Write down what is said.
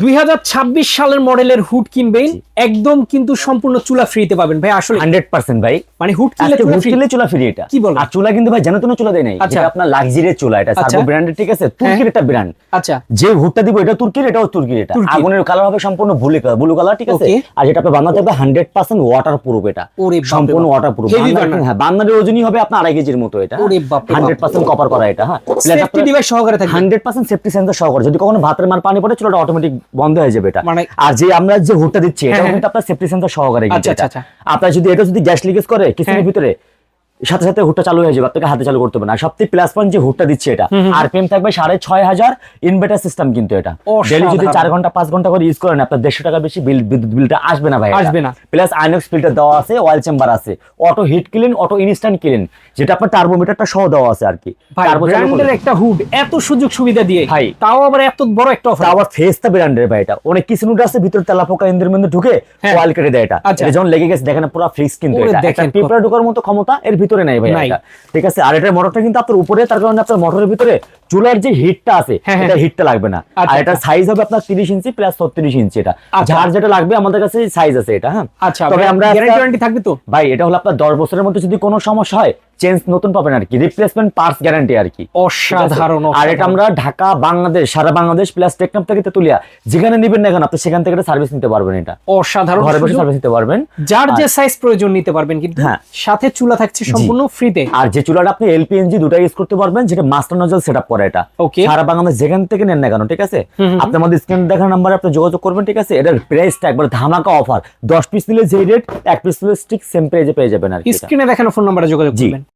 দুই হাজার ছাব্বিশ সালের মডেলের হুড কিনবেন একদম কিন্তু সম্পূর্ণ চুলা ফ্রিতে পাবেন। ভাই আসলে হান্ড্রেড পার্সেন্ট ভাই। মানে হুড কিনলে চুলা ফ্রি? এটা। কি? আর চুলা কিন্তু ভাই যেন তেন চুলা দেয় নাই। আচ্ছা। আপনার লাক্সারির চুলা এটা আচ্ছা। ব্র্যান্ডের ঠিক আছে? তুর্কির একটা ব্র্যান্ড আচ্ছা। যে হুডটা দিব এটা তুর্কির এটাও তুর্কির এটা। আগুনের কালার হবে সম্পূর্ণ ব্লু কালার ব্লু কালার ঠিক আছে? আর যেটা আপনার বানাতে হবে হান্ড্রেড পার্সেন্ট ওয়াটার প্রুফ এটা সম্পূর্ণ ওয়াটার প্রুফ হ্যাঁ বান্নারের ওজনই হবে আপনার আড়াই কেজির মতো এটা। হান্ড্রেড পার্সেন্ট কপার করা এটা হ্যাঁ। সেফটি ডিভাইস সহকারে থাকবে। হান্ড্রেড পার্সেন্ট সেফটি সেন্সার সহকারে। যদি কখনো ভাতের মার পানি পড়ে চুলাটা অটোমেটিক বন্ধ হয়ে যাবে এটা। মানে- আর যে আমরা যে হুডটা দিচ্ছি এটা হ্যাঁ, কিন্তু আপনার সেফটি সেন্সার সহকারে আচ্ছা, আচ্ছা, আপনার যদি এটা যদি গ্যাস লিকেজ করে কিচেনের হ্যাঁ। ভিতরে সাথে সাথে হুডটা চালু হয়ে যাবে আপনাকে হাতে চালু করতে হবে না। সবথেকে প্লাস পয়েন্ট যে হুডটা দিচ্ছে এটা আরপিএম থাকবে সাড়ে ছয় হাজার ইনভার্টার সিস্টেম কিন্তু এটা। ডেলি যদি চার ঘণ্টা পাঁচ ঘণ্টা করে ইউজ করেন আপনার দেড়শো টাকা বেশি বিল বিদ্যুৎ বিলটা আসবে না ভাই। আসবে না। প্লাস আইনক্স ফিল্টার দেওয়া আছে অয়েল চেম্বার আছে। Auto heat clean auto instant clean যেটা আপনার টার্বোমিটারটা সহ দেওয়া আছে আর কি ব্র্যান্ডের একটা হুড এত সুযোগ সুবিধা দিয়ে। ভাই। তাও আবার এত বড় একটা অফার আবার ফেসটা ব্র্যান্ডের ভাই এটা। অনেক কিছু নুট আছে ভিতরে তেলা পোকা ইন্দ্রের মধ্যে ঢুকে হ্যাঁ। অয়েল কেটে দেয় এটা। আচ্ছা। যখন লেগে গেছে দেখেন পুরো ফ্রিক্স কিন্তু এটা। একটা পিঁপড়া ঢোকার মতো ক্ষমতা এর ভিতরে নাই ভাই। ঠিক আছে আর এটার মোটরটা কিন্তু আপনার উপরে তার কারণে আপনার মোটরের ভিতরে চুলার যে হিটটা আছে হ্যাঁ, হ্যাঁ। এটা হিটটা লাগবে না। আচ্ছা, আর এটার সাইজ হবে আপনার 30 ইঞ্চি প্লাস 36 ইঞ্চি এটা। আচ্ছা। যার যেটা লাগবে আমাদের কাছে সাইজ আছে এটা হ্যাঁ? আচ্ছা তবে আমরা গ্যারান্টি ওয়ারেন্টি থাকবে তো? ভাই এটা হলো আপনার 10 বছরের মধ্যে যদি কোনো সমস্যা হয় চেঞ্জ নতুন পাবেন আর কি। রিপ্লেসমেন্ট পার্টস গ্যারান্টি আর কি। অসাধারণ আর এটা আমরা ঢাকা বাংলাদেশ সারা বাংলাদেশ প্লাস টেকনাপ থেকে তেতুলিয়া যেখানে নেবেন না কেন আপনি সেখান থেকে সার্ভিস নিতে পারবেন এটা। অসাধারণ। ঘরে বসে সার্ভিস নিতে পারবেন। যার যে সাইজ প্রয়োজন নিতে পারবেন কিন্তু হ্যাঁ। সাথে চুলা থাকছে সম্পূর্ণ ফ্রিতে আর যে চুলাটা আপনি এলপিএনজি দুটা ইউজ করতে পারবেন যেটা মাস্টার নজল সেটআপ করে এটা. সারা বাংলাদেশ যেখান থেকে নেন না কেন ঠিক আছে আপনি আমাদের স্ক্রিন দেখার নাম্বারে আপনি যোগাযোগ করবেন ঠিক আছে এটার প্রাইসটা একবার ধামাকা অফার দশ পিস নিলে যে রেট এক পিস নিলে ঠিক সেম প্রাইজে পেয়ে যাবেন আর। স্ক্রিনে দেখানো ফোন নাম্বারে যোগাযোগ। করবেন